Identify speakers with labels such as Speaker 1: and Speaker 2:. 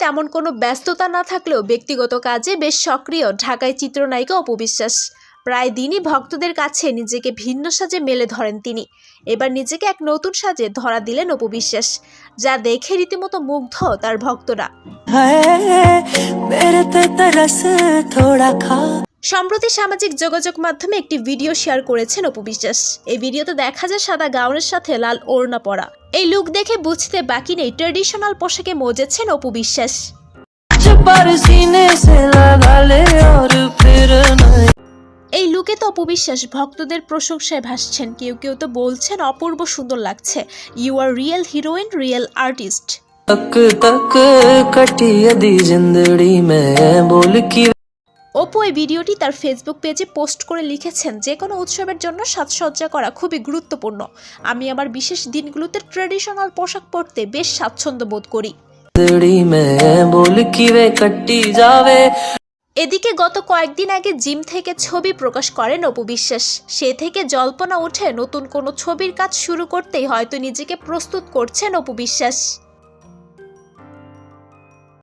Speaker 1: তেমন কোনো ব্যস্ততা না থাকলেও ব্যক্তিগত কাজে বেশ সক্রিয়, ঢাকায় চিত্রনায়িকা অপবিশ্বাস প্রায় দিনই ভক্তদের কাছে নিজেকে ভিন্ন সাজে মেলে ধরেন তিনি। এবার নিজেকে এক নতুন সাজে ধরা দিলেন অপবিশ্বাস যা দেখে রীতিমতো মুগ্ধ তার ভক্তরা।
Speaker 2: है मेरे ते तरस थोड़ा खा
Speaker 1: সম্প্রতি সামাজিক যোগাযোগ মাধ্যমে একটি ভিডিও শেয়ার করেছেন অপবিশ্বাস এই ভিডিওতে দেখা যায় সাদা গাউনের সাথে লাল ওড়না পরা এই লুক দেখে বুঝতে বাকি নেই ট্রেডিশনাল পোশাকে মজেছেন অপবিশ্বাস
Speaker 2: पर सीने से लगा ले और फिर नहीं
Speaker 1: এই লুকে তো অপবিশ্বাস ভক্তদের প্রশংসায় ভাসছেন কেউ কেউ তো বলছেন অপূর্ব সুন্দর লাগছে you are real heroine real artist
Speaker 2: तक तक कटी यदि जिंदड़ी में बोल की
Speaker 1: ওপো এই ভিডিওটি তার ফেসবুক পেজে পোস্ট করে লিখেছেন যে কোনো উৎসবের জন্য সাজসজ্জা করা খুবই গুরুত্বপূর্ণ। আমি আমার বিশেষ দিনগুলোতে ট্রেডিশনাল পোশাক পরতে বেশ স্বাচ্ছন্দ্য বোধ করি। এদিকে গত কয়েকদিন আগে জিম থেকে ছবি প্রকাশ করেন অপু বিশ্বাস। সে থেকে জল্পনা উঠে নতুন কোনো ছবির কাজ শুরু করতেই হয়তো নিজেকে প্রস্তুত করছেন অপু বিশ্বাস।